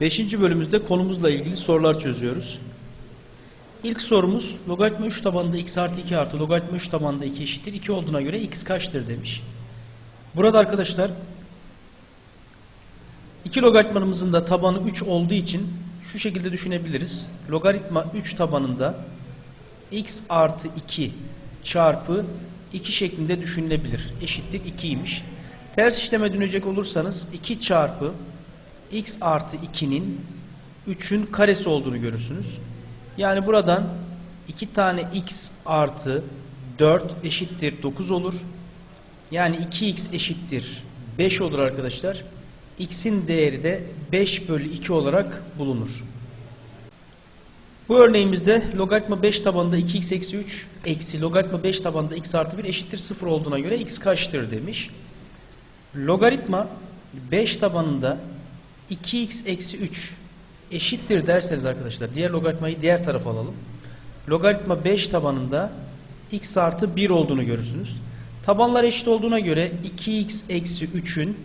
Beşinci bölümümüzde konumuzla ilgili sorular çözüyoruz. İlk sorumuz logaritma 3 tabanında x artı 2 artı logaritma 3 tabanında 2 eşittir 2 olduğuna göre x kaçtır demiş. Burada arkadaşlar iki logaritmanımızın da tabanı 3 olduğu için şu şekilde düşünebiliriz. Logaritma 3 tabanında x artı 2 çarpı 2 şeklinde düşünülebilir. Eşittir 2'ymiş. Ters işleme dönecek olursanız 2 çarpı x artı 2'nin 3'ün karesi olduğunu görürsünüz. Yani buradan 2 tane x artı 4 eşittir 9 olur. Yani 2x eşittir 5 olur arkadaşlar. x'in değeri de 5 bölü 2 olarak bulunur. Bu örneğimizde logaritma 5 tabanında 2x eksi 3 eksi logaritma 5 tabanında x artı 1 eşittir 0 olduğuna göre x kaçtır demiş. Logaritma 5 tabanında 2x eksi 3 eşittir derseniz arkadaşlar diğer logaritmayı diğer tarafa alalım. Logaritma 5 tabanında x artı 1 olduğunu görürsünüz. Tabanlar eşit olduğuna göre 2x eksi 3'ün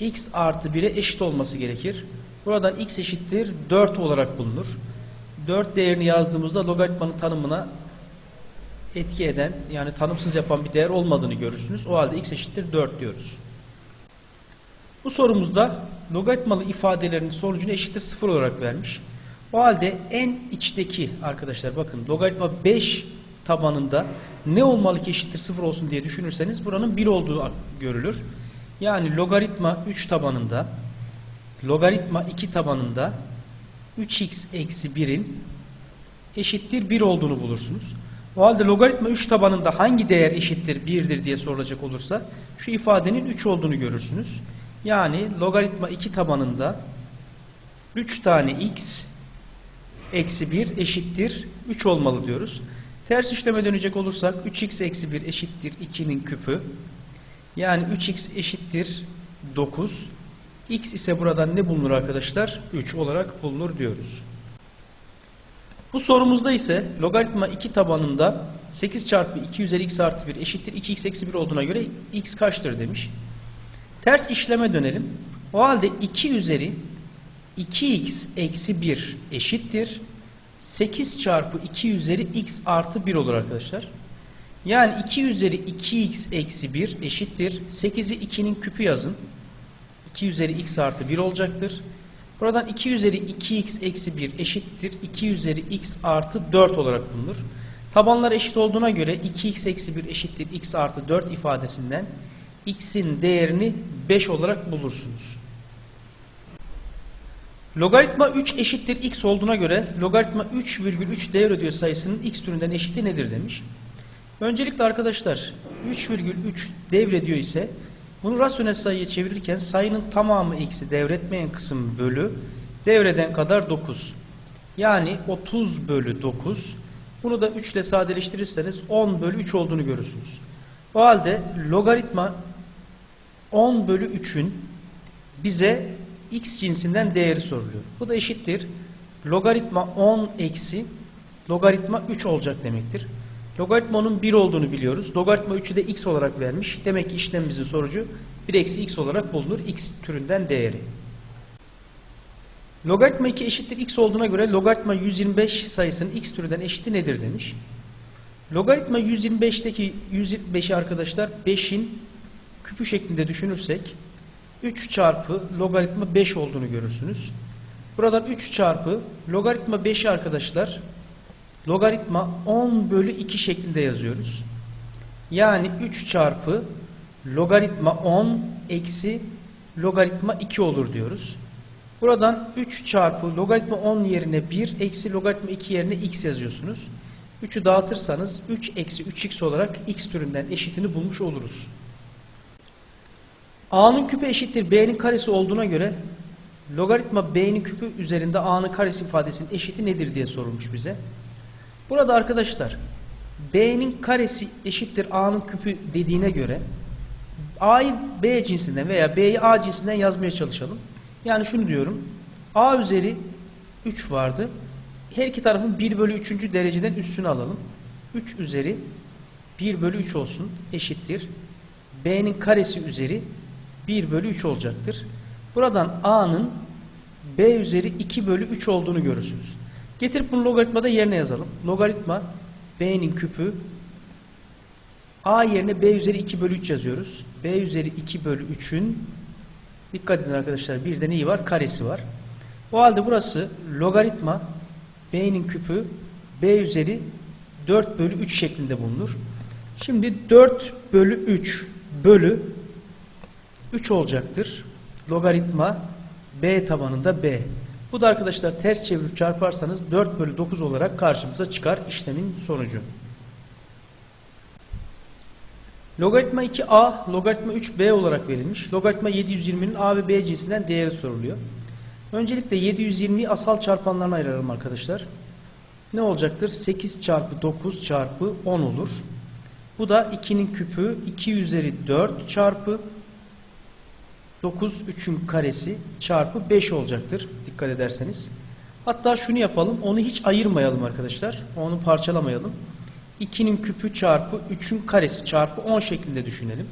x artı 1'e eşit olması gerekir. Buradan x eşittir 4 olarak bulunur. 4 değerini yazdığımızda logaritmanın tanımına etki eden yani tanımsız yapan bir değer olmadığını görürsünüz. O halde x eşittir 4 diyoruz. Bu sorumuzda logaritmalı ifadelerin sonucunu eşittir 0 olarak vermiş. O halde en içteki arkadaşlar bakın logaritma 5 tabanında ne olmalı ki eşittir 0 olsun diye düşünürseniz buranın 1 olduğu görülür. Yani logaritma 3 tabanında logaritma 2 tabanında 3x eksi 1'in eşittir 1 olduğunu bulursunuz. O halde logaritma 3 tabanında hangi değer eşittir 1'dir diye sorulacak olursa şu ifadenin 3 olduğunu görürsünüz. Yani logaritma 2 tabanında 3 tane x eksi 1 eşittir 3 olmalı diyoruz. Ters işleme dönecek olursak 3x eksi 1 eşittir 2'nin küpü. Yani 3x eşittir 9. x ise buradan ne bulunur arkadaşlar? 3 olarak bulunur diyoruz. Bu sorumuzda ise logaritma 2 tabanında 8 çarpı 2 üzeri x artı 1 eşittir 2x eksi 1 olduğuna göre x kaçtır demiş. Ters işleme dönelim. O halde 2 üzeri 2x eksi 1 eşittir. 8 çarpı 2 üzeri x artı 1 olur arkadaşlar. Yani 2 üzeri 2x eksi 1 eşittir. 8'i 2'nin küpü yazın. 2 üzeri x artı 1 olacaktır. Buradan 2 üzeri 2x eksi 1 eşittir. 2 üzeri x artı 4 olarak bulunur. Tabanlar eşit olduğuna göre 2x eksi 1 eşittir x artı 4 ifadesinden x'in değerini 5 olarak bulursunuz. Logaritma 3 eşittir x olduğuna göre logaritma 3,3 devrediyor sayısının x türünden eşiti nedir demiş. Öncelikle arkadaşlar 3,3 devrediyor ise bunu rasyonel sayıya çevirirken sayının tamamı eksi devretmeyen kısım bölü devreden kadar 9. Yani 30 bölü 9. Bunu da 3 ile sadeleştirirseniz 10 bölü 3 olduğunu görürsünüz. O halde logaritma 10 bölü 3'ün bize x cinsinden değeri soruluyor. Bu da eşittir. Logaritma 10 eksi logaritma 3 olacak demektir. Logaritmanın 1 olduğunu biliyoruz. Logaritma 3'ü de x olarak vermiş. Demek ki işlemimizin sonucu 1 eksi x olarak bulunur. x türünden değeri. Logaritma 2 eşittir x olduğuna göre logaritma 125 sayısının x türünden eşiti nedir demiş. Logaritma 125'teki 125'i arkadaşlar 5'in küpü şeklinde düşünürsek 3 çarpı logaritma 5 olduğunu görürsünüz. Buradan 3 çarpı logaritma 5'i arkadaşlar logaritma 10 bölü 2 şeklinde yazıyoruz. Yani 3 çarpı logaritma 10 eksi logaritma 2 olur diyoruz. Buradan 3 çarpı logaritma 10 yerine 1 eksi logaritma 2 yerine x yazıyorsunuz. 3'ü dağıtırsanız 3 eksi 3x olarak x türünden eşitini bulmuş oluruz. A'nın küpü eşittir B'nin karesi olduğuna göre logaritma B'nin küpü üzerinde A'nın karesi ifadesinin eşiti nedir diye sorulmuş bize. Burada arkadaşlar B'nin karesi eşittir A'nın küpü dediğine göre A'yı B cinsinden veya B'yi A cinsinden yazmaya çalışalım. Yani şunu diyorum. A üzeri 3 vardı. Her iki tarafın 1 bölü 3. dereceden üstünü alalım. 3 üzeri 1 bölü 3 olsun eşittir. B'nin karesi üzeri 1 bölü 3 olacaktır. Buradan A'nın b üzeri 2 bölü 3 olduğunu görürsünüz. Getirip bunu logaritmada yerine yazalım. Logaritma b'nin küpü a yerine b üzeri 2 bölü 3 yazıyoruz. b üzeri 2 bölü 3'ün dikkat edin arkadaşlar bir de neyi var? Karesi var. O halde burası logaritma b'nin küpü b üzeri 4 bölü 3 şeklinde bulunur. Şimdi 4 bölü 3 bölü 3 olacaktır. Logaritma b tabanında b. Bu da arkadaşlar ters çevirip çarparsanız 4 bölü 9 olarak karşımıza çıkar işlemin sonucu. Logaritma 2a, logaritma 3b olarak verilmiş. Logaritma 720'nin a ve b cinsinden değeri soruluyor. Öncelikle 720'yi asal çarpanlarına ayıralım arkadaşlar. Ne olacaktır? 8 çarpı 9 çarpı 10 olur. Bu da 2'nin küpü 2 üzeri 4 çarpı 9 3'ün karesi çarpı 5 olacaktır. Dikkat ederseniz. Hatta şunu yapalım. Onu hiç ayırmayalım arkadaşlar. Onu parçalamayalım. 2'nin küpü çarpı 3'ün karesi çarpı 10 şeklinde düşünelim.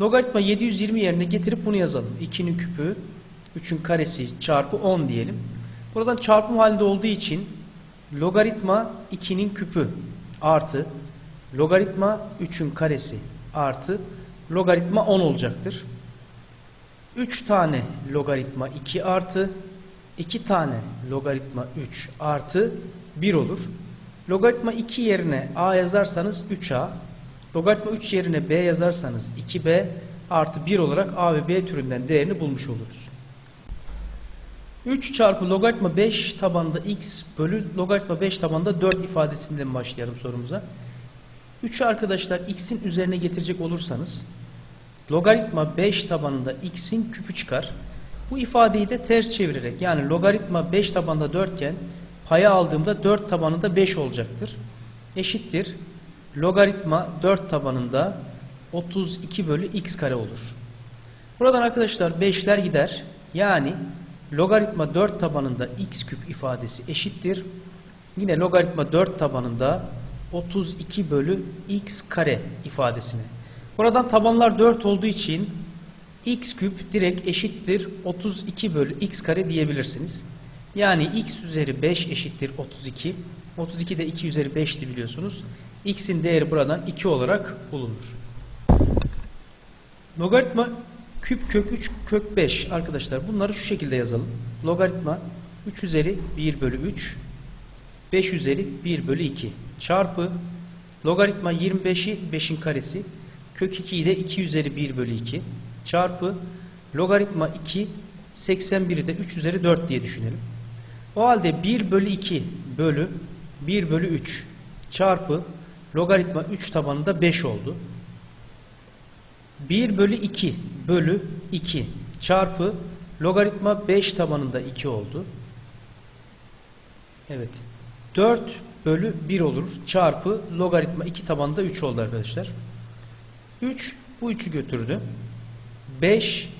Logaritma 720 yerine getirip bunu yazalım. 2'nin küpü 3'ün karesi çarpı 10 diyelim. Buradan çarpım halinde olduğu için logaritma 2'nin küpü artı logaritma 3'ün karesi artı logaritma 10 olacaktır. 3 tane logaritma 2 artı 2 tane logaritma 3 artı 1 olur. Logaritma 2 yerine a yazarsanız 3a, logaritma 3 yerine b yazarsanız 2b artı 1 olarak a ve b türünden değerini bulmuş oluruz. 3 çarpı logaritma 5 tabanında x bölü logaritma 5 tabanında 4 ifadesinden başlayalım sorumuza. 3'ü arkadaşlar x'in üzerine getirecek olursanız logaritma 5 tabanında x'in küpü çıkar. Bu ifadeyi de ters çevirerek yani logaritma 5 tabanında 4 iken paya aldığımda 4 tabanında 5 olacaktır. Eşittir. Logaritma 4 tabanında 32 bölü x kare olur. Buradan arkadaşlar 5'ler gider. Yani logaritma 4 tabanında x küp ifadesi eşittir. Yine logaritma 4 tabanında 32 bölü x kare ifadesine. Buradan tabanlar 4 olduğu için x küp direkt eşittir 32 bölü x kare diyebilirsiniz. Yani x üzeri 5 eşittir 32. 32 de 2 üzeri 5'ti biliyorsunuz. x'in değeri buradan 2 olarak bulunur. Logaritma küp kök 3 kök 5 arkadaşlar bunları şu şekilde yazalım. Logaritma 3 üzeri 1 bölü 3 5 üzeri 1 bölü 2 çarpı logaritma 25'i 5'in karesi kök 2'yi de 2 üzeri 1 bölü 2 çarpı logaritma 2 81'i de 3 üzeri 4 diye düşünelim. O halde 1 bölü 2 bölü 1 bölü 3 çarpı logaritma 3 tabanında 5 oldu. 1 bölü 2 bölü 2 çarpı logaritma 5 tabanında 2 oldu. Evet. 4 bölü 1 olur çarpı logaritma 2 tabanında 3 oldu arkadaşlar. 3 bu 3'ü götürdü. 5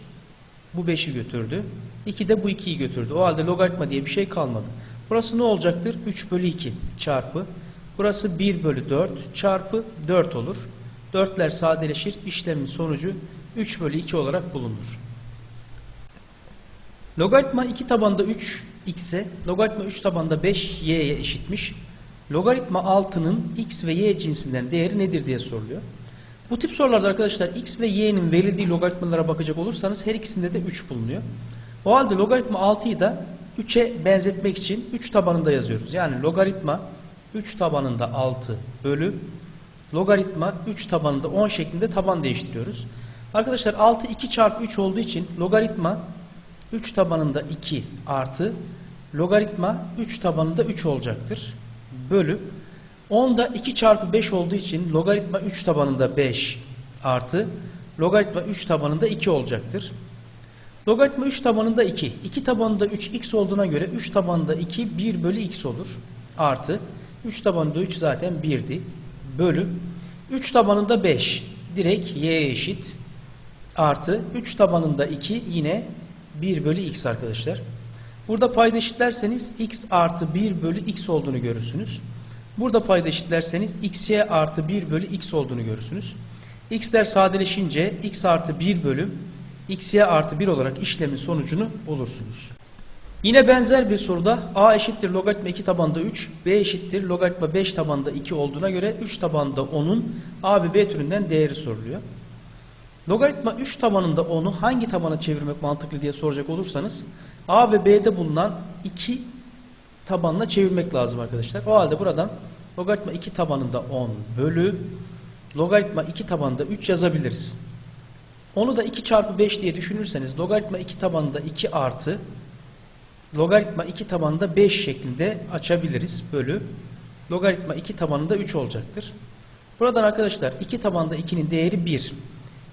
bu 5'i götürdü. 2 de bu 2'yi götürdü. O halde logaritma diye bir şey kalmadı. Burası ne olacaktır? 3 bölü 2 çarpı. Burası 1 bölü 4 çarpı 4 olur. 4'ler sadeleşir. İşlemin sonucu 3 bölü 2 olarak bulunur. Logaritma 2 tabanda 3 x'e, logaritma 3 tabanda 5 y'ye eşitmiş. Logaritma 6'nın x ve y cinsinden değeri nedir diye soruluyor. Bu tip sorularda arkadaşlar x ve y'nin verildiği logaritmalara bakacak olursanız her ikisinde de 3 bulunuyor. O halde logaritma 6'yı da 3'e benzetmek için 3 tabanında yazıyoruz. Yani logaritma 3 tabanında 6 bölü logaritma 3 tabanında 10 şeklinde taban değiştiriyoruz. Arkadaşlar 6 2 çarpı 3 olduğu için logaritma 3 tabanında 2 artı logaritma 3 tabanında 3 olacaktır. Bölü 10 da 2 çarpı 5 olduğu için logaritma 3 tabanında 5 artı logaritma 3 tabanında 2 olacaktır. Logaritma 3 tabanında 2. 2 tabanında 3 x olduğuna göre 3 tabanında 2 1 bölü x olur. Artı 3 tabanında 3 zaten 1'di. Bölü 3 tabanında 5 direkt y'ye eşit. Artı 3 tabanında 2 yine 1 bölü x arkadaşlar. Burada payda eşitlerseniz x artı 1 bölü x olduğunu görürsünüz. Burada payda eşitlerseniz xy artı 1 bölü x olduğunu görürsünüz. x'ler sadeleşince x artı 1 bölü xy artı 1 olarak işlemin sonucunu bulursunuz. Yine benzer bir soruda a eşittir logaritma 2 tabanda 3, b eşittir logaritma 5 tabanda 2 olduğuna göre 3 tabanda 10'un a ve b türünden değeri soruluyor. Logaritma 3 tabanında 10'u hangi tabana çevirmek mantıklı diye soracak olursanız a ve b'de bulunan 2 tabanına çevirmek lazım arkadaşlar. O halde buradan logaritma 2 tabanında 10 bölü logaritma 2 tabanında 3 yazabiliriz. Onu da 2 çarpı 5 diye düşünürseniz logaritma 2 tabanında 2 artı logaritma 2 tabanında 5 şeklinde açabiliriz. Bölü logaritma 2 tabanında 3 olacaktır. Buradan arkadaşlar 2 tabanda 2'nin değeri 1.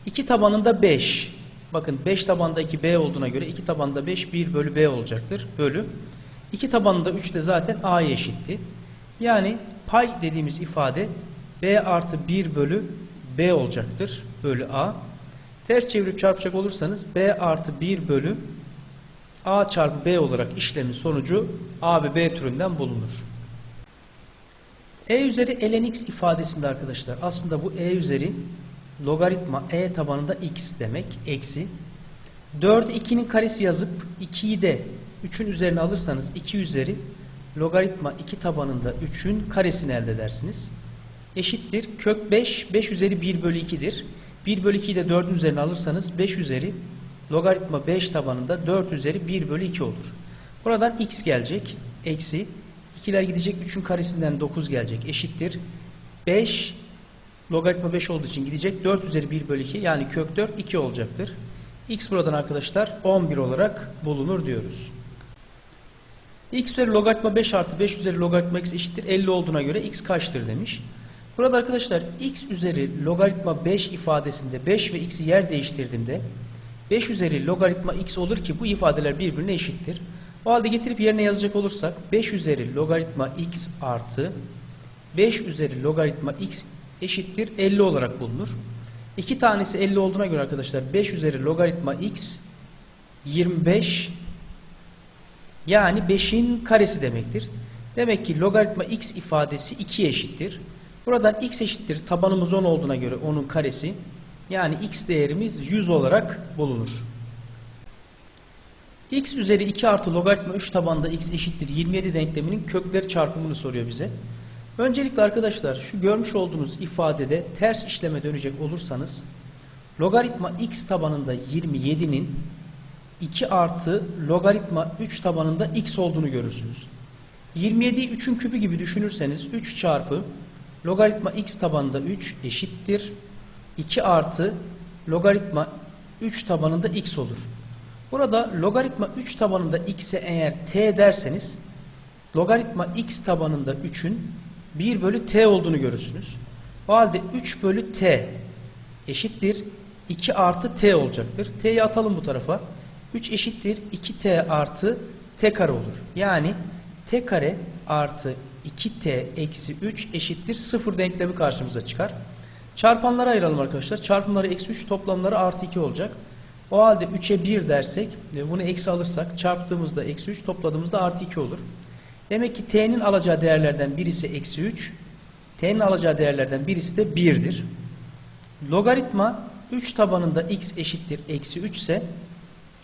2 tabanında 5. Bakın 5 tabanda 2 b olduğuna göre 2 tabanda 5 1 bölü b olacaktır. Bölü 2 tabanında 3 de zaten a'ya eşitti. Yani pay dediğimiz ifade b artı 1 bölü b olacaktır. Bölü a. Ters çevirip çarpacak olursanız b artı 1 bölü a çarpı b olarak işlemin sonucu a ve b türünden bulunur. e üzeri ln x ifadesinde arkadaşlar aslında bu e üzeri logaritma e tabanında x demek eksi 4 2'nin karesi yazıp 2'yi de 3'ün üzerine alırsanız 2 üzeri logaritma 2 tabanında 3'ün karesini elde edersiniz. Eşittir kök 5 5 üzeri 1 bölü 2'dir. 1 bölü 2'yi de 4'ün üzerine alırsanız 5 üzeri logaritma 5 tabanında 4 üzeri 1 bölü 2 olur. Buradan x gelecek. Eksi 2'ler gidecek 3'ün karesinden 9 gelecek. Eşittir. 5 logaritma 5 olduğu için gidecek. 4 üzeri 1 bölü 2 yani kök 4 2 olacaktır. x buradan arkadaşlar 11 olarak bulunur diyoruz. X üzeri logaritma 5 artı 5 üzeri logaritma x eşittir 50 olduğuna göre x kaçtır demiş. Burada arkadaşlar x üzeri logaritma 5 ifadesinde 5 ve x'i yer değiştirdiğimde 5 üzeri logaritma x olur ki bu ifadeler birbirine eşittir. O halde getirip yerine yazacak olursak 5 üzeri logaritma x artı 5 üzeri logaritma x eşittir 50 olarak bulunur. İki tanesi 50 olduğuna göre arkadaşlar 5 üzeri logaritma x 25 yani 5'in karesi demektir. Demek ki logaritma x ifadesi 2'ye eşittir. Buradan x eşittir tabanımız 10 olduğuna göre 10'un karesi yani x değerimiz 100 olarak bulunur. x üzeri 2 artı logaritma 3 tabanda x eşittir 27 denkleminin kökleri çarpımını soruyor bize. Öncelikle arkadaşlar şu görmüş olduğunuz ifadede ters işleme dönecek olursanız logaritma x tabanında 27'nin 2 artı logaritma 3 tabanında x olduğunu görürsünüz. 27'yi 3'ün küpü gibi düşünürseniz 3 çarpı logaritma x tabanında 3 eşittir. 2 artı logaritma 3 tabanında x olur. Burada logaritma 3 tabanında x'e eğer t derseniz logaritma x tabanında 3'ün 1 bölü t olduğunu görürsünüz. O halde 3 bölü t eşittir 2 artı t olacaktır. t'yi atalım bu tarafa. 3 eşittir 2t artı t kare olur. Yani t kare artı 2t eksi 3 eşittir 0 denklemi karşımıza çıkar. Çarpanları ayıralım arkadaşlar. Çarpımları eksi 3 toplamları artı 2 olacak. O halde 3'e 1 dersek ve bunu eksi alırsak çarptığımızda eksi 3 topladığımızda artı 2 olur. Demek ki t'nin alacağı değerlerden birisi eksi 3. T'nin alacağı değerlerden birisi de 1'dir. Logaritma 3 tabanında x eşittir eksi 3 ise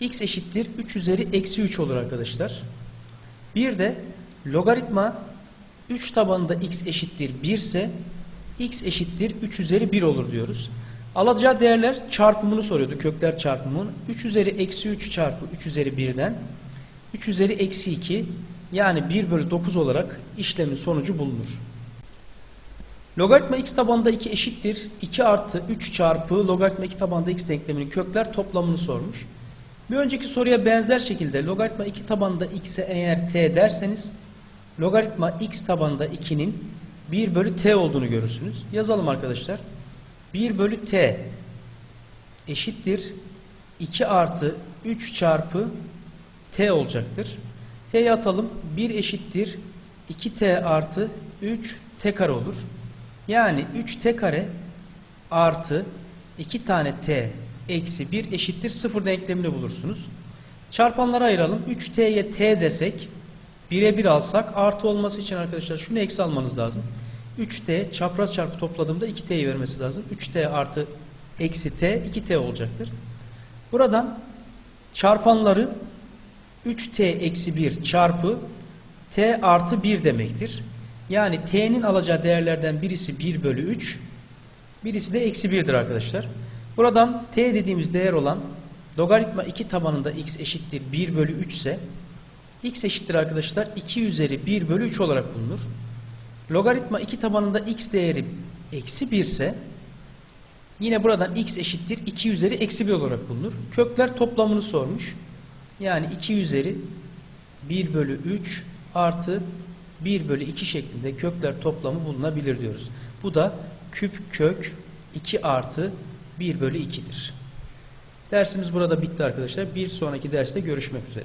x eşittir 3 üzeri eksi 3 olur arkadaşlar. Bir de logaritma 3 tabanında x eşittir 1 ise x eşittir 3 üzeri 1 olur diyoruz. Alacağı değerler çarpımını soruyordu. Kökler çarpımını. 3 üzeri eksi 3 çarpı 3 üzeri 1'den 3 üzeri eksi 2 yani 1 bölü 9 olarak işlemin sonucu bulunur. Logaritma x tabanında 2 eşittir. 2 artı 3 çarpı logaritma 2 tabanında x denkleminin kökler toplamını sormuş. Bir önceki soruya benzer şekilde logaritma 2 tabanında x'e eğer t derseniz logaritma x tabanında 2'nin 1 bölü t olduğunu görürsünüz. Yazalım arkadaşlar. 1 bölü t eşittir 2 artı 3 çarpı t olacaktır. t'yi atalım. 1 eşittir 2t artı 3 t kare olur. Yani 3 t kare artı 2 tane t eksi 1 eşittir 0 denklemini bulursunuz. Çarpanları ayıralım. 3t'ye t desek 1'e 1 alsak artı olması için arkadaşlar şunu eksi almanız lazım. 3t çapraz çarpı topladığımda 2t'yi vermesi lazım. 3t artı eksi t 2t olacaktır. Buradan çarpanları 3t eksi 1 çarpı t artı 1 demektir. Yani t'nin alacağı değerlerden birisi 1 bölü 3, birisi de eksi 1'dir arkadaşlar. Buradan t dediğimiz değer olan logaritma 2 tabanında x eşittir 1 bölü 3 ise x eşittir arkadaşlar 2 üzeri 1 bölü 3 olarak bulunur. Logaritma 2 tabanında x değeri eksi 1 ise yine buradan x eşittir 2 üzeri eksi 1 olarak bulunur. Kökler toplamını sormuş. Yani 2 üzeri 1 bölü 3 artı 1 bölü 2 şeklinde kökler toplamı bulunabilir diyoruz. Bu da küp kök 2 artı 1 bölü 2'dir. Dersimiz burada bitti arkadaşlar. Bir sonraki derste görüşmek üzere.